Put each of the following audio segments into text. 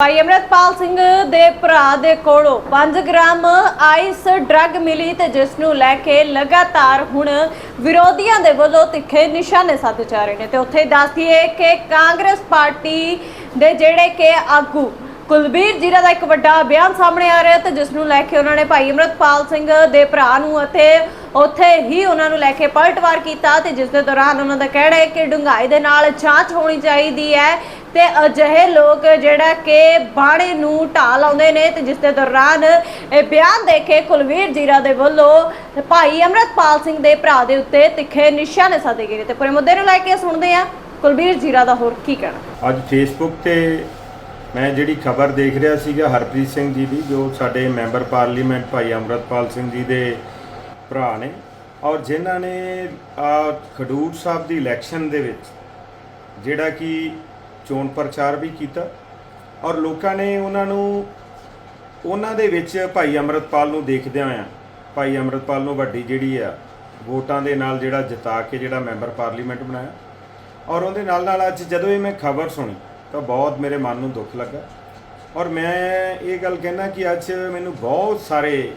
ਭਾਈ ਅਮਰਤਪਾਲ ਸਿੰਘ ਦੇ ਭਰਾ ਦੇ ਕੋਲੋਂ 5 ਗ੍ਰਾਮ ਆਈਸ ਡਰੱਗ ਮਿਲੀ ਤੇ ਜਿਸ ਨੂੰ ਲੈ ਕੇ ਲਗਾਤਾਰ ਹੁਣ ਵਿਰੋਧੀਆਂ ਦੇ ਵੱਲੋਂ ਤਿੱਖੇ ਨਿਸ਼ਾਨੇ ਸਾਧੇ ਜਾ ਰਹੇ ਨੇ। ਤੇ ਉੱਥੇ ਦੱਸਦੀਏ ਕਿ ਕਾਂਗਰਸ ਪਾਰਟੀ ਦੇ ਜਿਹੜੇ ਕਿ ਆਗੂ ਕੁਲਬੀਰ ਜੀਰਾ ਦਾ ਇੱਕ ਵੱਡਾ ਬਿਆਨ ਸਾਹਮਣੇ ਆ ਰਿਹਾ ਤੇ ਜਿਸ ਨੂੰ ਲੈ ਕੇ ਉਹਨਾਂ ਨੇ ਭਾਈ ਅਮਰਤਪਾਲ ਸਿੰਘ ਦੇ ਭਰਾ ਨੂੰ ਅਤੇ ਉੱਥੇ ਹੀ ਉਹਨਾਂ ਨੂੰ ਲੈ ਕੇ ਪਲਟਵਾਰ ਕੀਤਾ ਤੇ ਜਿਸ ਦੇ ਦੌਰਾਨ ਉਹਨਾਂ ਦਾ ਕਹਿਣਾ ਹੈ ਕਿ ਡੂੰਘਾਈ ਦੇ ਨਾਲ ਜਾਂਚ ਹੋਣੀ ਚਾਹੀਦੀ ਹੈ ਤੇ ਅਜਿਹੇ ਲੋਕ ਜਿਹੜਾ ਕਿ ਬਾਣੇ ਨੂੰ ਢਾਹ ਲਾਉਂਦੇ ਨੇ ਤੇ ਜਿਸ ਦੇ ਦੌਰਾਨ ਇਹ ਬਿਆਨ ਦੇ ਕੇ ਕੁਲਵੀਰ ਜੀਰਾ ਦੇ ਵੱਲੋਂ ਭਾਈ ਅਮਰਤਪਾਲ ਸਿੰਘ ਦੇ ਭਰਾ ਦੇ ਉੱਤੇ ਤਿੱਖੇ ਨਿਸ਼ਾਨੇ ਸਾਧੇ ਗਏ ਨੇ ਤੇ ਪੂਰੇ ਮੁੱਦੇ ਨੂੰ ਲੈ ਕੇ ਸੁਣਦੇ ਆ ਕੁਲਵੀਰ ਜੀਰਾ ਦਾ ਹੋਰ ਕੀ ਕਹਿਣਾ? ਅੱਜ ਫੇਸਬੁੱਕ ਤੇ ਮੈਂ ਜਿਹੜੀ ਖਬਰ ਦੇਖ ਰਿਹਾ ਸੀਗਾ ਹਰਪ੍ਰੀਤ ਸਿੰਘ ਜੀ ਦੀ, ਜੋ ਸਾਡੇ ਮੈਂਬਰ ਪਾਰਲੀਮੈਂਟ ਭਾਈ ਅਮਰਤਪਾਲ ਸਿੰਘ ਜੀ ਦੇ ਭਰਾ ਨੇ, ਔਰ ਜਿਨ੍ਹਾਂ ਨੇ ਆ ਖਡੂਰ ਸਾਹਿਬ ਦੀ ਇਲੈਕਸ਼ਨ ਦੇ ਵਿੱਚ ਜਿਹੜਾ ਕਿ ਚੋਣ ਪ੍ਰਚਾਰ ਵੀ ਕੀਤਾ, ਔਰ ਲੋਕਾਂ ਨੇ ਉਹਨਾਂ ਨੂੰ, ਉਹਨਾਂ ਦੇ ਵਿੱਚ ਭਾਈ ਅਮਰਤਪਾਲ ਨੂੰ ਦੇਖਦਿਆਂ ਹੋਇਆਂ, ਭਾਈ ਅਮਰਤਪਾਲ ਨੂੰ ਵੱਡੀ ਜਿਹੜੀ ਆ ਵੋਟਾਂ ਦੇ ਨਾਲ ਜਿਹੜਾ ਜਿਤਾ ਕੇ ਜਿਹੜਾ ਮੈਂਬਰ ਪਾਰਲੀਮੈਂਟ ਬਣਾਇਆ, ਔਰ ਉਹਦੇ ਨਾਲ ਨਾਲ ਅੱਜ ਜਦੋਂ ਇਹ ਮੈਂ ਖਬਰ ਸੁਣੀ ਤਾਂ ਬਹੁਤ ਮੇਰੇ ਮਨ ਨੂੰ ਦੁੱਖ ਲੱਗਾ। ਔਰ ਮੈਂ ਇਹ ਗੱਲ ਕਹਿਣਾ ਕਿ ਅੱਜ ਮੈਨੂੰ ਬਹੁਤ ਸਾਰੇ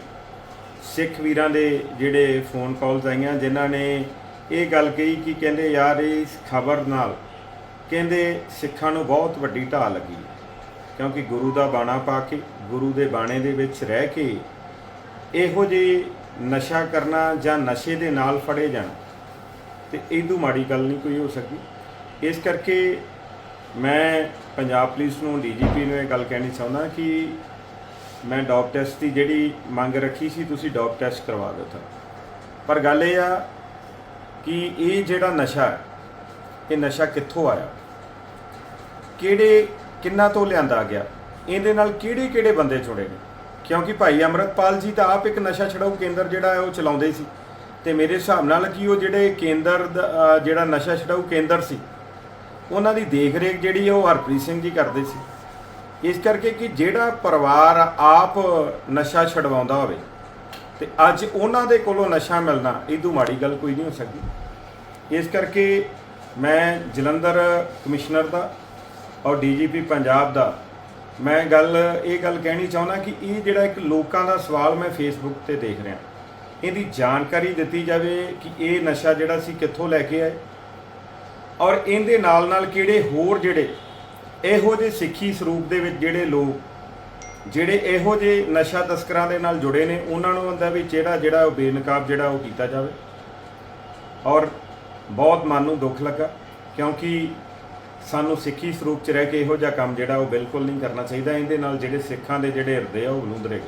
ਸਿੱਖ ਵੀਰਾਂ ਦੇ ਜਿਹੜੇ ਫੋਨ ਕਾਲਸ ਆਈਆਂ, ਜਿਨ੍ਹਾਂ ਨੇ ਇਹ ਗੱਲ ਕਹੀ ਕਿ ਕਹਿੰਦੇ, ਯਾਰ, ਇਸ ਖਬਰ ਨਾਲ ਕਹਿੰਦੇ ਸਿੱਖਾਂ ਨੂੰ ਬਹੁਤ ਵੱਡੀ ਢਾਹ ਲੱਗੀ ਕਿਉਂਕਿ ਗੁਰੂ ਦਾ ਬਾਣਾ ਪਾ ਕੇ, ਗੁਰੂ ਦੇ ਬਾਣੇ ਦੇ ਵਿੱਚ ਰਹਿ ਕੇ ਇਹੋ ਜਿਹੇ ਨਸ਼ਾ ਕਰਨਾ ਜਾਂ ਨਸ਼ੇ ਦੇ ਨਾਲ ਫੜੇ ਜਾਣਾ, ਤੇ ਇਦੋਂ ਮਾੜੀ ਗੱਲ ਨਹੀਂ ਕੋਈ ਹੋ ਸਕਦੀ। ਇਸ ਕਰਕੇ ਮੈਂ ਪੰਜਾਬ ਪੁਲਿਸ ਨੂੰ ਡੀਜੀਪੀ ਨੂੰ ਇਹ ਗੱਲ ਕਹਿਣੀ ਚਾਹੁੰਦਾ ਕਿ ਮੈਂ ਡੌਪ ਟੈਸਟ ਦੀ ਜਿਹੜੀ ਮੰਗ ਰੱਖੀ ਸੀ ਤੁਸੀਂ ਡੌਪ ਟੈਸਟ ਕਰਵਾ ਦਿਓ ਤਾਂ ਪਰ ਗੱਲ ਇਹ ਆ ਕਿ ਇਹ ਜਿਹੜਾ ਨਸ਼ਾ ਹੈ ਇਹ ਨਸ਼ਾ ਕਿੱਥੋਂ ਆਇਆ? ਕਿਹੜੇ ਕਿੰਨਾ ਤੋਂ ਲਿਆਂਦਾ ਗਿਆ? ਇਹਦੇ ਨਾਲ ਕਿਹੜੇ ਕਿਹੜੇ ਬੰਦੇ ਜੁੜੇ ਨੇ? ਕਿਉਂਕਿ ਭਾਈ ਅਮਰਤਪਾਲ ਜੀ ਤਾਂ ਆਪ ਇੱਕ ਨਸ਼ਾ ਛਡਾਊ ਕੇਂਦਰ ਜਿਹੜਾ ਹੈ ਉਹ ਚਲਾਉਂਦੇ ਸੀ। ਤੇ ਮੇਰੇ ਹਿਸਾਬ ਨਾਲ ਕਿ ਉਹ ਜਿਹੜੇ ਕੇਂਦਰ ਦਾ, ਜਿਹੜਾ ਨਸ਼ਾ ਛਡਾਊ ਕੇਂਦਰ ਸੀ ਉਹਨਾਂ ਦੀ ਦੇਖ-ਰੇਖ ਜਿਹੜੀ ਉਹ ਹਰਪ੍ਰੀਤ ਸਿੰਘ ਜੀ ਕਰਦੇ ਸੀ। ਇਸ ਕਰਕੇ ਕਿ ਜਿਹੜਾ ਪਰਿਵਾਰ ਆਪ ਨਸ਼ਾ ਛਡਵਾਉਂਦਾ ਹੋਵੇ ਤੇ ਅੱਜ ਉਹਨਾਂ ਦੇ ਕੋਲੋਂ ਨਸ਼ਾ ਮਿਲਣਾ ਇਦੋਂ ਮਾੜੀ ਗੱਲ ਕੋਈ ਨਹੀਂ ਹੋ ਸਕਦੀ। ਇਸ ਕਰਕੇ ਮੈਂ ਜਲੰਧਰ ਕਮਿਸ਼ਨਰ ਦਾ ਔਰ ਡੀਜੀਪੀ ਪੰਜਾਬ ਦਾ ਮੈਂ ਗੱਲ, ਇਹ ਗੱਲ ਕਹਿਣੀ ਚਾਹੁੰਦਾ ਕਿ ਇਹ ਜਿਹੜਾ ਇੱਕ ਲੋਕਾਂ ਦਾ ਸਵਾਲ ਮੈਂ ਫੇਸਬੁੱਕ ਤੇ ਦੇਖ ਰਿਹਾ। ਇਹਦੀ ਜਾਣਕਾਰੀ ਦਿੱਤੀ ਜਾਵੇ ਕਿ ਇਹ ਨਸ਼ਾ ਜਿਹੜਾ ਸੀ ਕਿੱਥੋਂ ਲੈ ਕੇ ਆਏ ਔਰ ਇਹਦੇ ਨਾਲ ਨਾਲ ਕਿਹੜੇ ਹੋਰ ਜਿਹੜੇ ਇਹੋ ਜਿਹੇ ਸਿੱਖੀ ਸਰੂਪ ਦੇ ਵਿੱਚ ਜਿਹੜੇ ਲੋਕ, ਜਿਹੜੇ ਇਹੋ ਜਿਹੇ ਨਸ਼ਾ ਤਸਕਰਾਂ ਦੇ ਨਾਲ ਜੁੜੇ ਨੇ, ਉਹਨਾਂ ਨੂੰ ਹੁੰਦਾ ਵੀ ਜਿਹੜਾ ਜਿਹੜਾ ਉਹ ਬੇਨਕਾਬ ਜਿਹੜਾ ਉਹ ਕੀਤਾ ਜਾਵੇ। ਔਰ ਬਹੁਤ ਮਨ ਨੂੰ ਦੁੱਖ ਲੱਗਾ, ਕਿਉਂਕਿ ਸਾਨੂੰ ਸਿੱਖੀ ਸਰੂਪ ਚ ਰਹਿ ਕੇ ਇਹੋ ਜਿਹਾ ਕੰਮ ਜਿਹੜਾ ਉਹ ਬਿਲਕੁਲ ਨਹੀਂ ਕਰਨਾ ਚਾਹੀਦਾ। ਇਹਦੇ ਨਾਲ ਜਿਹੜੇ ਸਿੱਖਾਂ ਦੇ ਜਿਹੜੇ ਹਿਰਦੇ ਆ, ਉਹ ਬਲੂੰਦਰੇ